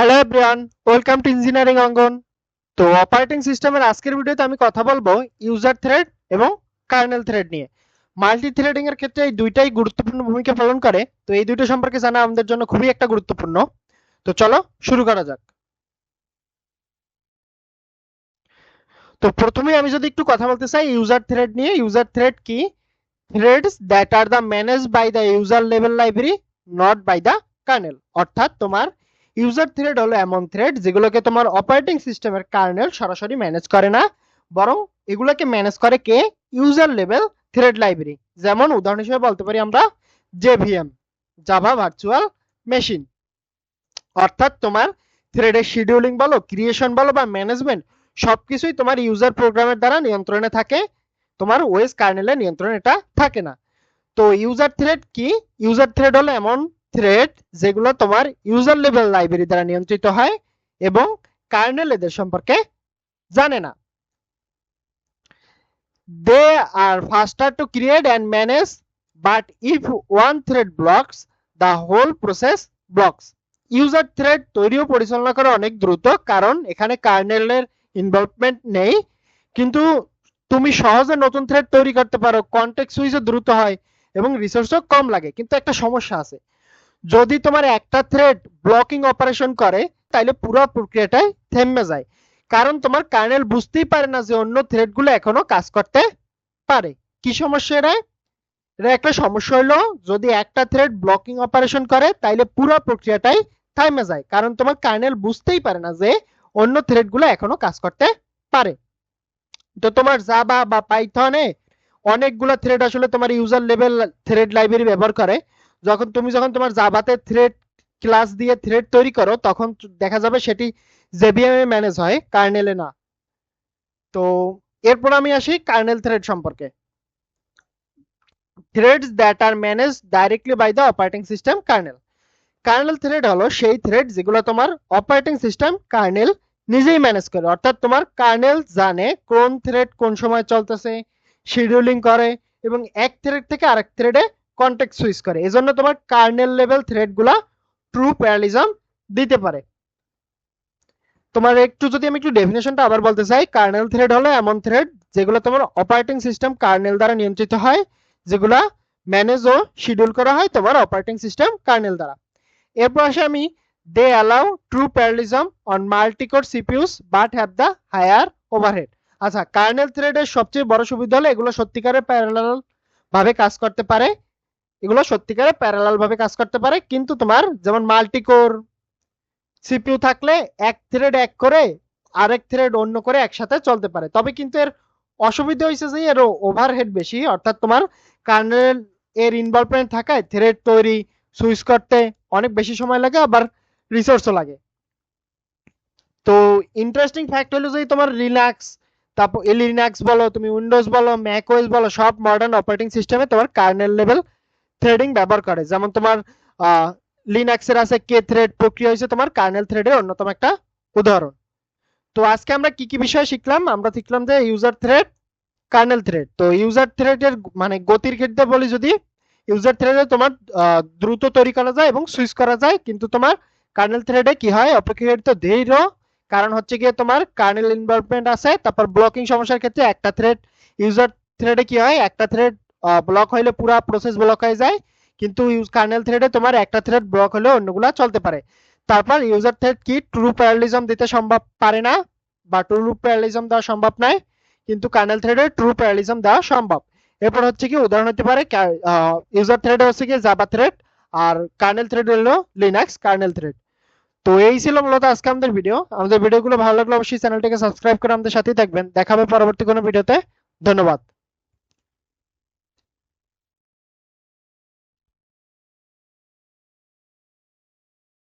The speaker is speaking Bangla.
Hello everyone welcome to engineering Angan তো অপারেটিং সিস্টেমের আজকের ভিডিওতে আমি কথা বলব ইউজার থ্রেড এবং কার্নেল থ্রেড নিয়ে। মাল্টি থ্রেডিং এর ক্ষেত্রে এই দুইটাই গুরুত্বপূর্ণ ভূমিকা পালন করে। তো এই দুইটা সম্পর্কে জানা আমাদের জন্য খুবই একটা গুরুত্বপূর্ণ। তো চলো শুরু করা যাক। তো প্রথমে আমি যদি একটু কথা বলতে চাই ইউজার থ্রেড নিয়ে। ইউজার থ্রেড কি? Threads that are the manage by the user level library not by the kernel অর্থাৎ তোমার ইউজার থ্রেড হলো এমন থ্রেড যেগুলোকে তোমার অপারেটিং সিস্টেমের কার্নেল সরাসরি ম্যানেজ করে না, বরং এগুলোকে ম্যানেজ করে কে? ইউজার লেভেল থ্রেড লাইব্রেরি যেমন উদাহরণ হিসেবে বলতে পারি আমরা জেভিএম জাভা ভার্চুয়াল মেশিন অর্থাৎ তোমার থ্রেডের শিডিউলিং বলো ক্রিয়েশন বলো বা ম্যানেজমেন্ট সবকিছুই তোমার ইউজার প্রোগ্রামের দ্বারা নিয়ন্ত্রণে থাকে। তোমার ওয়েস কার্নেলের নিয়ন্ত্রণ এটা থাকে না। তো ইউজার থ্রেড কি? ইউজার থ্রেড হলো এমন থ্রেড যেগুলো তোমার ইউজার লেভেল লাইব্রেরি দ্বারা নিয়ন্ত্রিত হয় এবং কার্নেল এদের সম্পর্কে জানে না। They are faster to create and manage but if one thread blocks the whole process blocks user thread তৈরি ও পরিচালনা করা অনেক দ্রুত, কারণ এখানে কার্নেলের ইনভলভমেন্ট নেই। কিন্তু তুমি সহজে নতুন থ্রেড তৈরি করতে পারো কন্টেক্ট সুইচও দ্রুত হয় এবং রিসোর্সও কম লাগে। কিন্তু একটা সমস্যা আছে যদি তোমার একটা থ্রেড ব্লকিং অপারেশন করে তাহলে পুরো প্রক্রিয়াটাই থেমে যায়। কারণ তোমার কার্নেল বুঝতেই পারে না যে অন্য থ্রেডগুলো এখনও কাজ করতে পারে। কি সমস্যা এটা এটা একটা সমস্যা হলো যদি একটা থ্রেড ব্লকিং অপারেশন করে, তাইলে পুরো প্রক্রিয়াটাই থেমে যায়। কারণ তোমার কার্নেল বুঝতেই পারে না যে অন্য থ্রেডগুলো এখনও কাজ করতে পারে। তো তোমার জাভা বা পাইথনে অনেকগুলো থ্রেড আসলে তোমার ইউজার লেভেল থ্রেড লাইব্রেরি ব্যবহার করে। যখন তুমি যখন তোমার জাভাতে থ্রেড ক্লাস দিয়ে থ্রেড তৈরি করো, তখন দেখা যাবে সেটি জেবিএম এ ম্যানেজ হয় কার্নেলে না। তো এরপর আমি আসি কার্নেল থ্রেড সম্পর্কে। Threads that are manage directly by the operating system kernel kernel thread হলো সেই থ্রেড যেগুলো তোমার অপারেটিং সিস্টেম কার্নেল নিজেই ম্যানেজ করে। অর্থাৎ তোমার কার্নেল জানে কোন থ্রেড কোন সময় চলতেছে শিডিউলিং করে এবং এক থ্রেড থেকে আরেক থ্রেডে কন্টেক্ট সুইচ করে। এজন্য তোমার কার্নেল লেভেল থ্রেডগুলা ট্রু প্যারালিজম দিতে পারে। তোমার একটু যদি আমি একটু ডেফিনেশনটা আবার বলতে চাই কার্নেল থ্রেড হলো এমন থ্রেড যেগুলো তোমার অপারেটিং সিস্টেম কার্নেল দ্বারা নিয়ন্ত্রিত হয়, যেগুলা ম্যানেজ ও শিডিউল করা হয় তোমার অপারেটিং সিস্টেম কার্নেল দ্বারা। এরপর আসে আমি they allow true parallelism on multicore CPUs but have the higher overhead আচ্ছা কার্নেল থ্রেডের সবচেয়ে বড় সুবিধা হলো এগুলো সত্যিকারের প্যারালাল ভাবে কাজ করতে পারে। এগুলো সত্যিকারের প্যারালাল ভাবে কাজ করতে পারে, কিন্তু তোমার যেমন মাল্টিকোর সিপিইউ থাকলে এক থ্রেড এক করে আরেক থ্রেড অন্য করে একসাথে চলতে পারে। তবে কিন্তু এর অসুবিধা হয়েছে যে এর ওভারহেড বেশি, অর্থাৎ তোমার কার্নেল এর ইনভলভমেন্ট থাকায় থ্রেড তৈরি সুইচ করতে অনেক বেশি সময় লাগে, আবার রিসোর্সও লাগে। তো ইন্টারেস্টিং ফ্যাক্ট হলো যে তোমার রিল্যাক্স তারপর লিনাক্স বলো, তুমি উইন্ডোজ বলো ম্যাক ওএস বলো, সব মডার্ন অপারেটিং সিস্টেমে তোমার কার্নেল লেভেল থ্রেডিং ব্যবহার করে। যেমন তোমার লিনাক্সের আছে কে থ্রেড প্রক্রিয়া হয়েছে তোমার কার্নেল থ্রেডের অন্যতম একটা উদাহরণ। তো আজকে আমরা কি কি বিষয় শিখলাম? আমরা শিখলাম যে ইউজার থ্রেড কার্নেল থ্রেড তো ইউজার থ্রেডের মানে গতির ক্ষেত্রে বলি যদি ইউজার থ্রেডে তোমার দ্রুত তৈরি করা যায় এবং সুইচ করা যায়। কিন্তু তোমার কার্নেল থ্রেডে কি হয়? অপেক্ষাকৃত ধীর কারণ হচ্ছে গিয়ে তোমার কার্নেল ইনভলভমেন্ট আছে, তারপর ব্লকিং সমস্যার ক্ষেত্রে একটা থ্রেড ইউজার থ্রেডে কি হয়? একটা থ্রেড ব্লক হইলে পুরো প্রসেস ব্লক হয়ে যায়। কিন্তু কার্নেল থ্রেডে তোমার একটা থ্রেড ব্লক হলে অন্যগুলা চলতে পারে। তারপর ইউজার থ্রেড কি? ট্রু প্যারালিজম দিতে সম্ভব পারে না বা ট্রু প্যারালিজম দেওয়া সম্ভব নয়। কিন্তু কার্নেল থ্রেডে ট্রু প্যারালিজম দেওয়া সম্ভব। এরপর হচ্ছে কি, উদাহরণ হতে পারে ইউজার থ্রেড হচ্ছে কি জাভা থ্রেড আর কার্নেল থ্রেড হলো লিনাক্স কার্নেল থ্রেড তো এই ছিল মূলত আজকে আমাদের ভিডিও আমাদের ভিডিওগুলো ভালো লাগলে অবশ্যই চ্যানেলটাকে সাবস্ক্রাইব করে আমাদের সাথেই থাকবেন। দেখাবে পরবর্তী কোনো ভিডিওতে ধন্যবাদ।